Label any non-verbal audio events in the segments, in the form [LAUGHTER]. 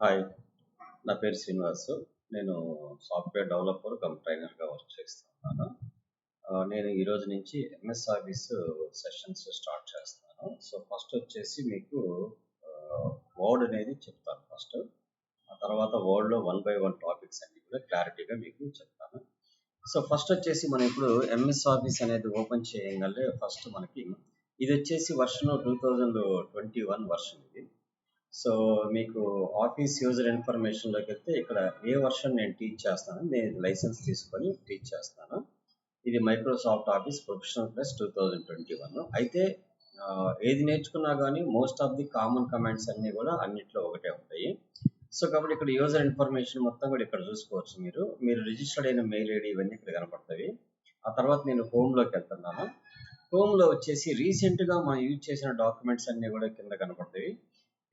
Hi. నా పేరు శ్రీనివాస్. నేను సాఫ్ట్వేర్ డెవలపర్ కమ్ ట్రైనర్గా వర్క్ చేస్తున్నాను. నేను ఈరోజు నుంచి ఎంఎస్ ఆఫీస్ సెషన్స్ స్టార్ట్ చేస్తున్నాను సో ఫస్ట్ వచ్చేసి మీకు వర్డ్ అనేది చెప్తాను ఫస్ట్. ఆ తర్వాత వర్డ్లో వన్ బై వన్ టాపిక్స్ అన్ని కూడా క్లారిటీగా మీకు చెప్తాను. సో ఫస్ట్ వచ్చేసి మనం ఇప్పుడు ఎంఎస్ ఆఫీస్ అనేది ఓపెన్ చేయగలే ఫస్ట్ మనకి ఇది వచ్చేసి version two thousand twenty one version ఇది. సో మీకు ఆఫీస్ యూజర్ ఇన్ఫర్మేషన్లోకి వెళ్తే ఇక్కడ ఏ వర్షన్ నేను టీచ్ చేస్తాను నేను లైసెన్స్ తీసుకొని టీచ్ చేస్తాను. ఇది Microsoft office professional plus two thousand twenty one. అయితే ఏది నేర్చుకున్నా కానీ most of the common comments అన్నీ కూడా అన్నిట్లో ఒకటే ఉంటాయి. సో కాబట్టి ఇక్కడ యూజర్ ఇన్ఫర్మేషన్ మొత్తం కూడా ఇక్కడ చూసుకోవచ్చు మీరు. మీరు రిజిస్టర్డ్ అయిన మెయిల్ ఐడి ఇవన్నీ ఇక్కడ కనపడతాయి. ఆ తర్వాత నేను హోమ్లోకి వెళ్తున్నాను. హోమ్లో వచ్చేసి రీసెంట్గా మనం యూజ్ చేసిన డాక్యుమెంట్స్ అన్నీ కూడా కింద కనపడతాయి.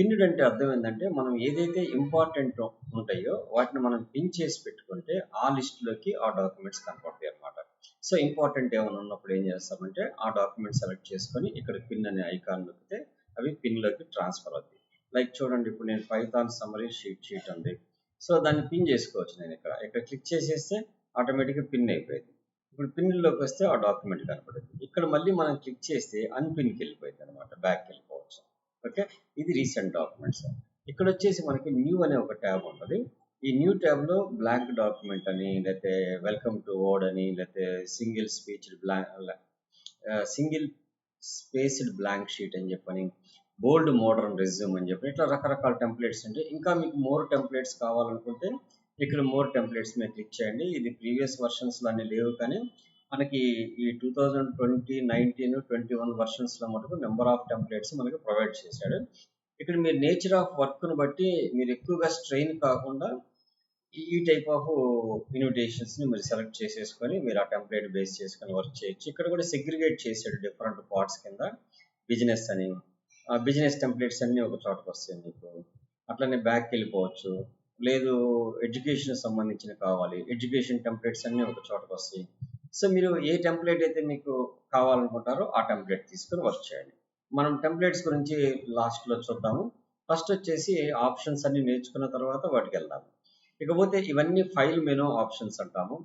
పిన్నుడు అంటే అర్థం ఏంటంటే మనం ఏదైతే ఇంపార్టెంట్ ఉంటాయో వాటిని మనం పిన్ చేసి పెట్టుకుంటే ఆ లిస్టులోకి ఆ డాక్యుమెంట్స్ కనపడతాయి అనమాట సో ఇంపార్టెంట్ ఏమైనా ఉన్నప్పుడు ఏం చేస్తామంటే ఆ డాక్యుమెంట్ సెలెక్ట్ చేసుకొని ఇక్కడ పిన్ అనే ఐకాన్ నొక్కితే అవి పిన్లోకి ట్రాన్స్ఫర్ అవుతాయి. లైక్ చూడండి ఇప్పుడు నేను పైథాన్ సమరీ షీట్ షీట్ ఉంది. సో దాన్ని పిన్ చేసుకోవచ్చు నేను ఇక్కడ. ఇక్కడ క్లిక్ చేసేస్తే ఆటోమేటిక్గా పిన్ అయిపోయింది. ఇప్పుడు పిన్లోకి వస్తే ఆ డాక్యుమెంట్ కనపడుతుంది. ఇక్కడ మళ్ళీ మనం క్లిక్ చేస్తే అన్పిన్కి వెళ్ళిపోయింది అనమాట బ్యాక్ వెళ్ళిపోయింది. ఓకే? ఇది రీసెంట్ డాక్యుమెంట్స్. ఇక్కడ వచ్చేసి మనకి న్యూ అనే ఒక ట్యాబ్ ఉంటుంది. ఈ న్యూ ట్యాబ్లో బ్లాంక్ డాక్యుమెంట్ అని లేకపోతే వెల్కమ్ టు ఓడ్ అని లేకపోతే single speech blank single spaced blank sheet అని చెప్పని బోల్డ్ మోడర్న్ రెజ్యూమ్ అని చెప్పి ఇట్లా రకరకాల టెంప్లెట్స్ ఉంటాయి. ఇంకా మీకు మోర్ టెంప్లెట్స్ కావాలనుకుంటే ఇక్కడ మోర్ టెంప్లెట్స్ మీద క్లిక్ చేయండి. ఇది ప్రీవియస్ వర్షన్స్లో అన్నీ లేవు కానీ మనకి ఈ two thousand twenty nineteen twenty one వర్షన్స్లో మటుకు నెంబర్ ఆఫ్ టెంప్లెట్స్ మనకి ప్రొవైడ్ చేశాడు. ఇక్కడ మీరు నేచర్ ఆఫ్ వర్క్ను బట్టి మీరు ఎక్కువగా స్ట్రెయిన్ కాకుండా ఈ టైప్ ఆఫ్ ఇన్విటేషన్స్ని మీరు సెలెక్ట్ చేసేసుకొని మీరు ఆ టెంప్లెట్ బేస్ చేసుకొని వర్క్ చేయొచ్చు. ఇక్కడ కూడా సెగ్రిగేట్ చేశాడు డిఫరెంట్ పార్ట్స్ కింద బిజినెస్ అని. ఆ బిజినెస్ టెంప్లెట్స్ అన్నీ ఒక చోటకు వస్తాయి మీకు. అట్లనే బ్యాక్ వెళ్ళిపోవచ్చు. లేదు ఎడ్యుకేషన్ సంబంధించిన కావాలి. ఎడ్యుకేషన్ టెంప్లెట్స్ అన్నీ ఒక చోటకు వస్తాయి. సో మీరు ఏ టెంప్లెట్ అయితే మీకు కావాలనుకుంటారో ఆ టెంప్లెట్ తీసుకొని వర్క్ చేయండి. మనం టెంప్లెట్స్ గురించి లాస్ట్లో చూద్దాము. ఫస్ట్ వచ్చేసి ఆప్షన్స్ అన్ని నేర్చుకున్న తర్వాత వాటికి వెళ్దాము. ఇకపోతే ఇవన్నీ ఫైల్ మెనూ ఆప్షన్స్ అంటాము.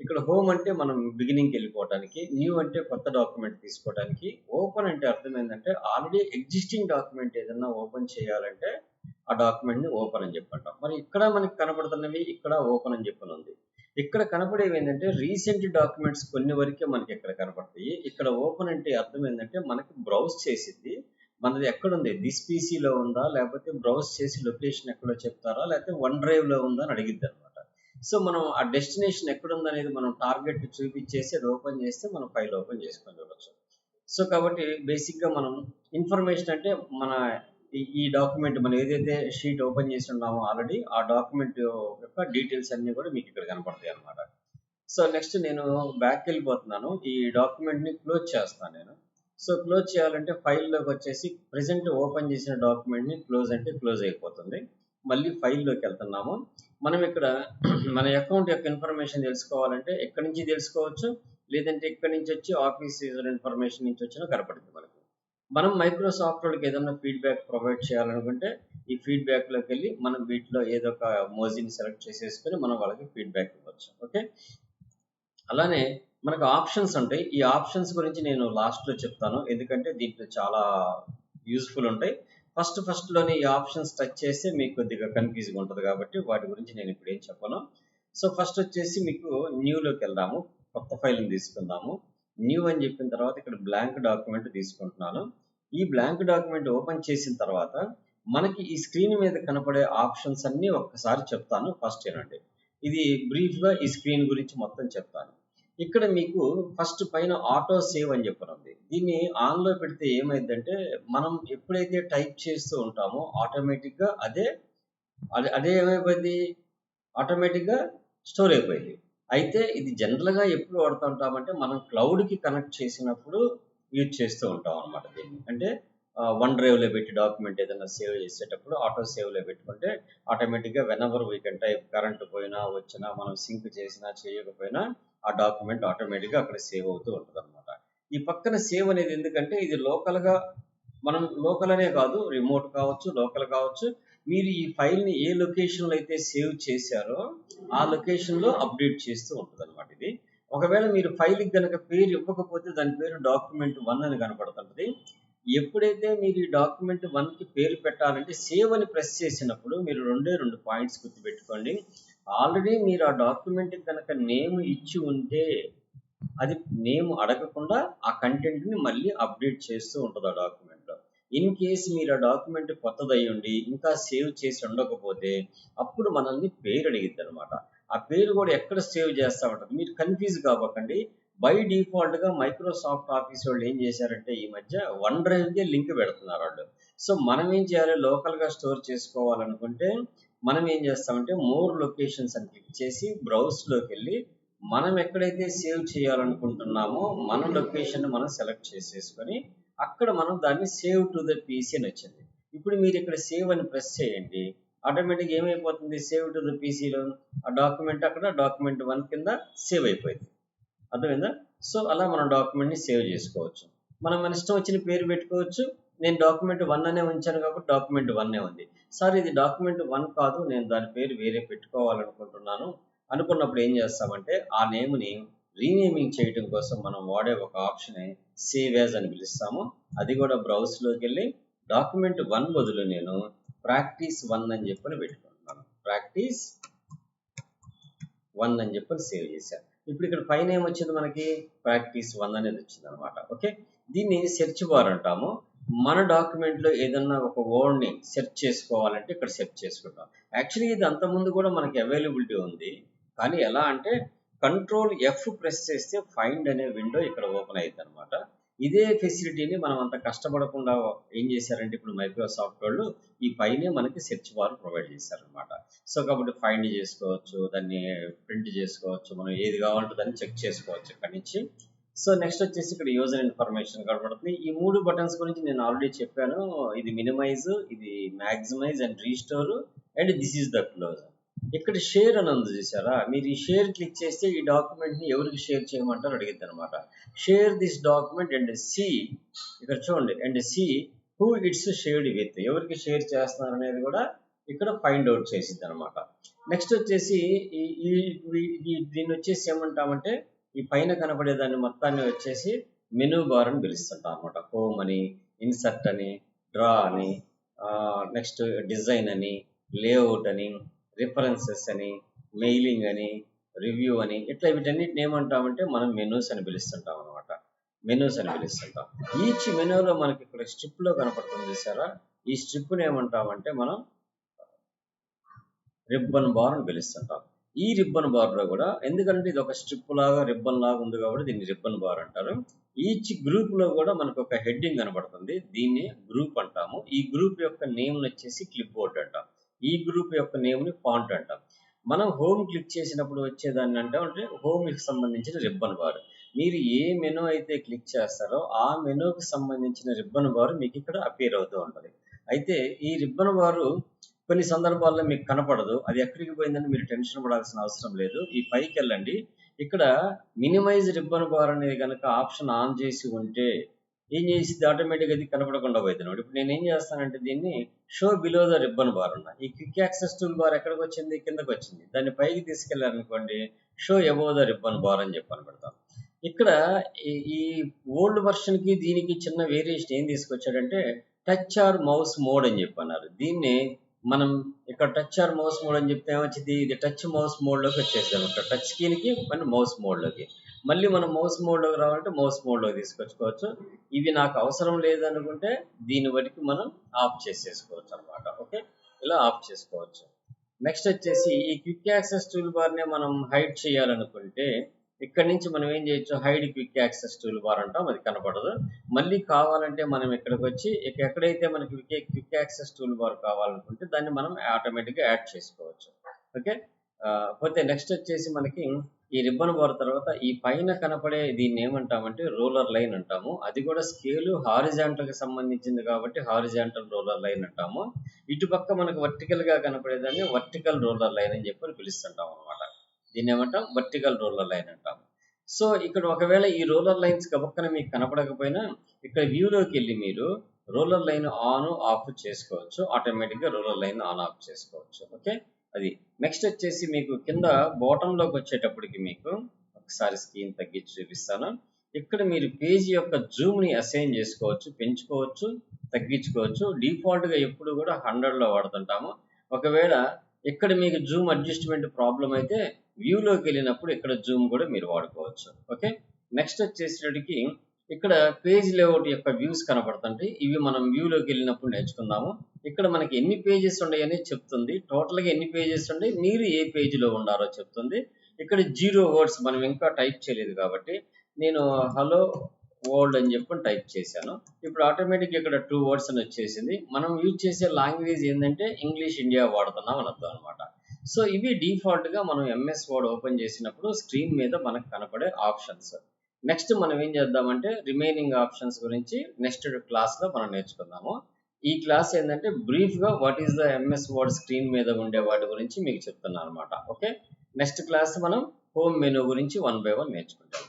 ఇక్కడ హోమ్ అంటే మనం బిగినింగ్కి వెళ్ళిపోవడానికి న్యూ అంటే కొత్త డాక్యుమెంట్ తీసుకోవడానికి ఓపెన్ అంటే అర్థం ఏంటంటే ఆల్రెడీ ఎగ్జిస్టింగ్ డాక్యుమెంట్ ఏదన్నా ఓపెన్ చేయాలంటే ఆ డాక్యుమెంట్ని ఓపెన్ అని చెప్పంటాం. మరి ఇక్కడ మనకి కనబడుతున్నవి ఇక్కడ ఓపెన్ అని చెప్పని ఉంది ఇక్కడ కనపడేవి ఏంటంటే రీసెంట్ డాక్యుమెంట్స్ కొన్ని వరకే మనకి ఇక్కడ కనపడతాయి. ఇక్కడ ఓపెన్ అంటే అర్థం ఏంటంటే మనకి బ్రౌజ్ చేసింది మనది ఎక్కడుంది? దిస్ పీసీలో ఉందా? లేకపోతే బ్రౌజ్ చేసి లొకేషన్ ఎక్కడో చెప్తారా? లేకపోతే వన్ డ్రైవ్లో ఉందా అని అడిగిద్ది అనమాట సో మనం ఆ డెస్టినేషన్ ఎక్కడుంది అనేది మనం టార్గెట్ చూపించేసి అది ఓపెన్ చేస్తే మనం ఫైల్ ఓపెన్ చేసుకొని చూడవచ్చు సో కాబట్టి బేసిక్గా మనం ఇన్ఫర్మేషన్ అంటే మన ఈ- డాక్యుమెంట్ మనం ఏదైతే షీట్ ఓపెన్ చేసి ఉన్నామో ఆల్రెడీ ఆ డాక్యుమెంట్ యొక్క డీటెయిల్స్ అన్ని కూడా మీకు ఇక్కడ కనపడతాయి అనమాట సో నెక్స్ట్ నేను బ్యాక్ వెళ్ళిపోతున్నాను. ఈ డాక్యుమెంట్ని క్లోజ్ చేస్తాను నేను. సో క్లోజ్ చేయాలంటే ఫైల్లోకి వచ్చేసి ప్రెసెంట్ ఓపెన్ చేసిన డాక్యుమెంట్ని క్లోజ్ అంటే క్లోజ్ అయిపోతుంది. మళ్ళీ ఫైల్లోకి వెళ్తున్నాము. మనం ఇక్కడ [CLEARS THROAT] మన అకౌంట్ యొక్క ఇన్ఫర్మేషన్ తెలుసుకోవాలంటే ఎక్కడి నుంచి తెలుసుకోవచ్చు? లేదంటే ఇక్కడి నుంచి వచ్చి ఆఫీస్ యూజర్ ఇన్ఫర్మేషన్ నుంచి వచ్చినా కనపడుతుంది మనకి. మనం మైక్రోసాఫ్ట్ వాళ్ళకి ఏదైనా ఫీడ్బ్యాక్ ప్రొవైడ్ చేయాలనుకుంటే ఈ ఫీడ్బ్యాక్లోకి వెళ్ళి మనం వీటిలో ఏదో ఒక మోజీని సెలెక్ట్ చేసేసుకొని మనం వాళ్ళకి ఫీడ్బ్యాక్ ఇవ్వచ్చు. ఓకే? అలానే మనకు ఆప్షన్స్ ఉంటాయి. ఈ ఆప్షన్స్ గురించి నేను లాస్ట్లో చెప్తాను. ఎందుకంటే దీంట్లో చాలా యూస్ఫుల్ ఉంటాయి. ఫస్ట్ ఫస్ట్లోనే ఈ ఆప్షన్స్ టచ్ చేస్తే మీకు కొద్దిగా కన్ఫ్యూజ్గా ఉంటుంది కాబట్టి వాటి గురించి నేను ఇప్పుడు ఏం చెప్పను. సో ఫస్ట్ వచ్చేసి మీకు న్యూలోకి వెళ్దాము. కొత్త ఫైల్ని తీసుకుందాము. న్యూ అని చెప్పిన తర్వాత ఇక్కడ బ్లాంక్ డాక్యుమెంట్ తీసుకుంటున్నాను. ఈ బ్లాంక్ డాక్యుమెంట్ ఓపెన్ చేసిన తర్వాత మనకి ఈ స్క్రీన్ మీద కనపడే ఆప్షన్స్ అన్నీ ఒక్కసారి చెప్తాను. ఫస్ట్ ఏనండి. ఇది బ్రీఫ్గా ఈ స్క్రీన్ గురించి మొత్తం చెప్తాను. ఇక్కడ మీకు ఫస్ట్ పైన ఆటో సేవ్ అని చెప్పనుంది దీన్ని ఆన్లో పెడితే ఏమైందంటే మనం ఎప్పుడైతే టైప్ చేస్తూ ఉంటామో ఆటోమేటిక్గా అదే అదే అదే ఏమైపోయింది? ఆటోమేటిక్గా స్టోర్ అయిపోయింది. అయితే ఇది జనరల్గా ఎప్పుడు వాడుతూ ఉంటామంటే మనం క్లౌడ్కి కనెక్ట్ చేసినప్పుడు యూజ్ చేస్తూ ఉంటాం అనమాట దీన్ని. అంటే వన్ డ్రైవ్లో పెట్టి డాక్యుమెంట్ ఏదైనా సేవ్ చేసేటప్పుడు ఆటో సేవ్లో పెట్టుకుంటే ఆటోమేటిక్గా whenever we can type current పోయినా వచ్చినా మనం సింక్ చేసినా చేయకపోయినా ఆ డాక్యుమెంట్ ఆటోమేటిక్గా అక్కడ సేవ్ అవుతూ ఉంటుంది అనమాట ఈ పక్కన సేవ్ అనేది ఎందుకంటే ఇది లోకల్గా మనం లోకల్ అనే కాదు రిమోట్ కావచ్చు లోకల్ కావచ్చు మీరు ఈ ఫైల్ని ఏ లొకేషన్లో అయితే సేవ్ చేశారో ఆ లొకేషన్లో అప్డేట్ చేస్తూ ఉంటుంది అనమాట ఇది. ఒకవేళ మీరు ఫైల్కి కనుక పేరు ఇవ్వకపోతే దాని పేరు డాక్యుమెంట్ వన్ అని కనపడుతుంటుంది. ఎప్పుడైతే మీరు ఈ డాక్యుమెంట్ వన్కి పేరు పెట్టాలంటే సేవ్ అని ప్రెస్ చేసినప్పుడు మీరు రెండే రెండు పాయింట్స్ గుర్తుపెట్టుకోండి. ఆల్రెడీ మీరు ఆ డాక్యుమెంట్కి కనుక నేమ్ ఇచ్చి ఉంటే అది నేమ్ అడగకుండా ఆ కంటెంట్ని మళ్ళీ అప్డేట్ చేస్తూ ఉంటుంది ఆ డాక్యుమెంట్ ఇన్ కేస్ మీరు ఆ డాక్యుమెంట్ కొత్తదై ఉండి ఇంకా సేవ్ చేసి ఉండకపోతే అప్పుడు మనల్ని పేరు అడిగిద్ది అనమాట ఆ పేరు కూడా ఎక్కడ సేవ్ చేస్తా ఉంటుంది? మీరు కన్ఫ్యూజ్ కావకండి బై డిఫాల్ట్గా మైక్రోసాఫ్ట్ ఆఫీస్ వాళ్ళు ఏం చేశారంటే ఈ మధ్య వన్ డ్రైవ్కి లింక్ పెడుతున్నారు వాళ్ళు. సో మనం ఏం చేయాలి? లోకల్గా స్టోర్ చేసుకోవాలనుకుంటే మనం ఏం చేస్తామంటే మోర్ లొకేషన్స్ అని క్లిక్ చేసి బ్రౌజ్లోకి వెళ్ళి మనం ఎక్కడైతే సేవ్ చేయాలనుకుంటున్నామో మన లొకేషన్ మనం సెలెక్ట్ చేసేసుకొని అక్కడ మనం దాన్ని సేవ్ టు ద పీసీ అని వచ్చింది. ఇప్పుడు మీరు ఇక్కడ సేవ్ అని ప్రెస్ చేయండి ఆటోమేటిక్గా ఏమైపోతుంది? సేవ్ టు ద పీసీలో ఆ డాక్యుమెంట్ అక్కడ డాక్యుమెంట్ వన్ కింద సేవ్ అయిపోయింది. అర్థమైందా? సో అలా మనం డాక్యుమెంట్ని సేవ్ చేసుకోవచ్చు. మనం మన ఇష్టం వచ్చిన పేరు పెట్టుకోవచ్చు. నేను డాక్యుమెంట్ వన్ అనే ఉంచాను కాబట్టి డాక్యుమెంట్ వన్నే ఉంది. సార్ ఇది డాక్యుమెంట్ వన్ కాదు నేను దాని పేరు వేరే పెట్టుకోవాలనుకుంటున్నాను. అనుకున్నప్పుడు ఏం చేస్తామంటే ఆ నేమ్ని రీనేమింగ్ చేయడం కోసం మనం వాడే ఒక ఆప్షన్ సేవేజ్ అని పిలుస్తాము. అది కూడా బ్రౌజ్లోకి వెళ్ళి డాక్యుమెంట్ వన్ బదులు నేను ప్రాక్టీస్ వన్ అని చెప్పని పెట్టుకుంటున్నాను. ప్రాక్టీస్ వన్ అని చెప్పని సేవ్ చేశాను. ఇప్పుడు ఇక్కడ పైన ఏమొచ్చింది మనకి? ప్రాక్టీస్ వన్ అనేది వచ్చింది అనమాట ఓకే దీన్ని సెర్చ్ బార్ అంటాము. మన డాక్యుమెంట్లో ఏదన్నా ఒక వర్డ్ని సెర్చ్ చేసుకోవాలంటే ఇక్కడ సెర్చ్ చేసుకుంటాం. యాక్చువల్లీ ఇది అంతకుముందు కూడా మనకి అవైలబిలిటీ ఉంది. కానీ ఎలా అంటే కంట్రోల్ ఎఫ్ ప్రెస్ చేస్తే ఫైండ్ అనే విండో ఇక్కడ ఓపెన్ అయింది అనమాట ఇదే ఫెసిలిటీని మనం అంత కష్టపడకుండా ఏం చేశారంటే ఇప్పుడు మైక్రోసాఫ్ట్ వాళ్ళు ఈ పైనే మనకి సెర్చ్ బార్ ప్రొవైడ్ చేశారనమాట సో కాబట్టి ఫైండ్ చేసుకోవచ్చు దాన్ని ప్రింట్ చేసుకోవచ్చు మనం ఏది కావాలంటే దాన్ని చెక్ చేసుకోవచ్చు ఇక్కడ నుంచి. సో నెక్స్ట్ వచ్చేసి ఇక్కడ యూజర్ ఇన్ఫర్మేషన్ కనబడుతుంది. ఈ మూడు బటన్స్ గురించి నేను ఆల్రెడీ చెప్పాను. ఇది మినిమైజ్ ఇది maximize and restore and this is the close ఇక్కడ షేర్ అని ఉంది చూసారా? మీరు ఈ షేర్ క్లిక్ చేస్తే ఈ డాక్యుమెంట్ని ఎవరికి షేర్ చేయమంటారు అడిగిద్ది అనమాట share this document and see ఇక్కడ చూడండి. And see who it's shared with ఎవరికి షేర్ చేస్తున్నారు అనేది కూడా ఇక్కడ ఫైండ్ అవుట్ చేసిద్ది అనమాట నెక్స్ట్ వచ్చేసి ఈ దీన్ని వచ్చేసి ఏమంటామంటే ఈ పైన కనపడే దాన్ని మొత్తాన్ని వచ్చేసి మెనూ బార్ అని పిలుస్తుంటాం అనమాట హోమ్ అని ఇన్సర్ట్ అని డ్రా అని నెక్స్ట్ డిజైన్ అని లేఅవుట్ అని రిఫరెన్సెస్ అని మెయిలింగ్ అని రివ్యూ అని ఇట్లా వీటన్నిటిని ఏమంటామంటే మనం మెనూస్ అని పిలుస్తుంటాం అనమాట మెనూస్ అని పిలుస్తుంటాం. ఈచ్ మెనూలో మనకి ఇక్కడ స్ట్రిప్లో కనపడుతుంది చూసారా? ఈ స్ట్రిప్ని ఏమంటామంటే మనం రిబ్బన్ బార్ అని పిలుస్తుంటాం. ఈ రిబ్బన్ బార్లో కూడా ఎందుకంటే ఇది ఒక స్ట్రిప్ లాగా రిబ్బన్ లాగా ఉంది కాబట్టి దీన్ని రిబ్బన్ బార్ అంటారు. ఈచ్ గ్రూప్లో కూడా మనకు ఒక హెడ్డింగ్ కనబడుతుంది దీన్ని గ్రూప్ అంటాము. ఈ గ్రూప్ యొక్క నేమ్ వచ్చేసి క్లిప్ బోర్డ్ అంటాం. ఈ గ్రూప్ యొక్క నేమ్ని ఫాంట్ అంటాం. మనం హోమ్ క్లిక్ చేసినప్పుడు వచ్చేదాన్ని అంటే అంటే హోమ్కి సంబంధించిన రిబ్బన్ బార్. మీరు ఏ మెనూ అయితే క్లిక్ చేస్తారో ఆ మెనూకి సంబంధించిన రిబ్బన్ బార్ మీకు ఇక్కడ అపేర్ అవుతూ ఉంటుంది. అయితే ఈ రిబ్బన్ బారు కొన్ని సందర్భాల్లో మీకు కనపడదు. అది ఎక్కడికి పోయిందని మీరు టెన్షన్ పడాల్సిన అవసరం లేదు. ఈ పైకి వెళ్ళండి ఇక్కడ మినిమైజ్ రిబ్బన్ బార్ అనేది కనుక ఆప్షన్ ఆన్ చేసి ఉంటే ఏం చేసింది ఆటోమేటిక్గా అది కనపడకుండా పోతున్నాడు ఇప్పుడు నేను ఏం చేస్తానంటే దీన్ని show below the ribbon bar ఉన్నా ఈ క్విక్ యాక్సెస్ టూల్ బార్ ఎక్కడికి వచ్చింది? కిందకి వచ్చింది. దాన్ని పైకి తీసుకెళ్ళారనుకోండి show above the ribbon bar అని చెప్పని పెడతాం ఇక్కడ ఈ ఓల్డ్ వర్షన్కి దీనికి చిన్న వేరియేషన్ ఏం తీసుకొచ్చాడంటే టచ్ ఆర్ మౌస్ మోడ్ అని చెప్పన్నారు దీన్ని మనం ఇక్కడ టచ్ ఆర్ మౌస్ మోడ్ అని చెప్తే ఏమొచ్చింది? ఇది టచ్ మౌస్ మోడ్లోకి వచ్చేసింది ఇక్కడ టచ్ స్క్రీన్కి మన మౌస్ మోడ్లోకి మళ్ళీ మనం మౌస్ మోడ్లోకి రావాలంటే మౌస్ మోడ్లోకి తీసుకొచ్చుకోవచ్చు. ఇవి నాకు అవసరం లేదనుకుంటే దీని బట్టి మనం ఆఫ్ చేసేసుకోవచ్చు అనమాట ఓకే? ఇలా ఆఫ్ చేసుకోవచ్చు. నెక్స్ట్ వచ్చేసి ఈ క్విక్ యాక్సెస్ టూల్ బార్నే మనం హైడ్ చేయాలనుకుంటే ఇక్కడ నుంచి మనం ఏం చేయొచ్చు? Hide quick access tool bar అంటాం అది కనపడదు. మళ్ళీ కావాలంటే మనం ఇక్కడికి వచ్చి ఎక్కడైతే మనకి క్విక్ యాక్సెస్ టూల్ బార్ కావాలనుకుంటే దాన్ని మనం ఆటోమేటిక్గా యాడ్ చేసుకోవచ్చు. ఓకే? పోతే నెక్స్ట్ వచ్చేసి మనకి ఈ రిబ్బన్ బార్ తర్వాత ఈ పైన కనపడే దీన్ని ఏమంటామంటే రోలర్ లైన్ అంటాము. అది కూడా స్కేలు హారిజాంటల్కి సంబంధించింది కాబట్టి హారిజాంటల్ రోలర్ లైన్ అంటాము. ఇటుపక్క మనకు వర్టికల్గా కనపడేదాన్ని వర్టికల్ రోలర్ లైన్ అని చెప్పి పిలుస్తుంటాం అనమాట దీన్ని ఏమంటాం? వర్టికల్ రోలర్ లైన్ అంటాం సో ఇక్కడ ఒకవేళ ఈ రోలర్ లైన్స్ కబక్కన మీకు కనపడకపోయినా ఇక్కడ వ్యూలోకి వెళ్ళి మీరు రూలర్ లైన్ ఆన్ ఆఫ్ చేసుకోవచ్చు. ఆటోమేటిక్గా రూలర్ లైన్ ఆన్ ఆఫ్ చేసుకోవచ్చు. ఓకే? అది. నెక్స్ట్ వచ్చేసి మీకు కింద బాటంలోకి వచ్చేటప్పటికి మీకు ఒకసారి స్క్రీన్ తగ్గించి చూపిస్తాను. ఇక్కడ మీరు పేజీ యొక్క జూమ్ని అసైన్ చేసుకోవచ్చు పెంచుకోవచ్చు తగ్గించుకోవచ్చు. డిఫాల్ట్గా ఎప్పుడు కూడా హండ్రెడ్లో వాడుతుంటాము. ఒకవేళ ఇక్కడ మీకు జూమ్ అడ్జస్ట్మెంట్ ప్రాబ్లం అయితే వ్యూలోకి వెళ్ళినప్పుడు ఇక్కడ జూమ్ కూడా మీరు వాడుకోవచ్చు. ఓకే నెక్స్ట్ వచ్చేసరికి ఇక్కడ పేజ్ లేఅవుట్ యొక్క వ్యూస్ కనబడుతుంది ఇవి మనం వ్యూలోకి వెళ్ళినప్పుడు నేర్చుకుందాము. ఇక్కడ మనకి ఎన్ని పేజెస్ ఉన్నాయని చెప్తుంది. టోటల్గా ఎన్ని పేజెస్ ఉన్నాయి? మీరు ఏ పేజీలో ఉన్నారో చెప్తుంది. ఇక్కడ జీరో వర్డ్స్ మనం ఇంకా టైప్ చేయలేదు కాబట్టి నేను హలో వరల్డ్ అని చెప్పి టైప్ చేశాను. ఇప్పుడు ఆటోమేటిక్ ఇక్కడ టూ వర్డ్స్ అని వచ్చేసింది. మనం యూజ్ చేసే లాంగ్వేజ్ ఏంటంటే ఇంగ్లీష్ ఇండియా వాడుతున్నాం అని అర్థం అనమాట. సో ఇవి డిఫాల్ట్గా మనం ఎంఎస్ వర్డ్ ఓపెన్ చేసినప్పుడు స్క్రీన్ మీద మనకు కనపడే ఆప్షన్స్ నెక్స్ట్ మనం ఏం చేద్దామంటే రిమైనింగ్ ఆప్షన్స్ గురించి నెక్స్ట్ క్లాస్లో మనం నేర్చుకుందాము. ఈ క్లాస్ ఏంటంటే బ్రీఫ్గా what is the MS word screen మీద ఉండే వాటి గురించి మీకు చెప్తున్నాను అనమాట ఓకే నెక్స్ట్ క్లాస్ మనం హోమ్ మెనూ గురించి వన్ బై వన్ నేర్చుకుంటాం.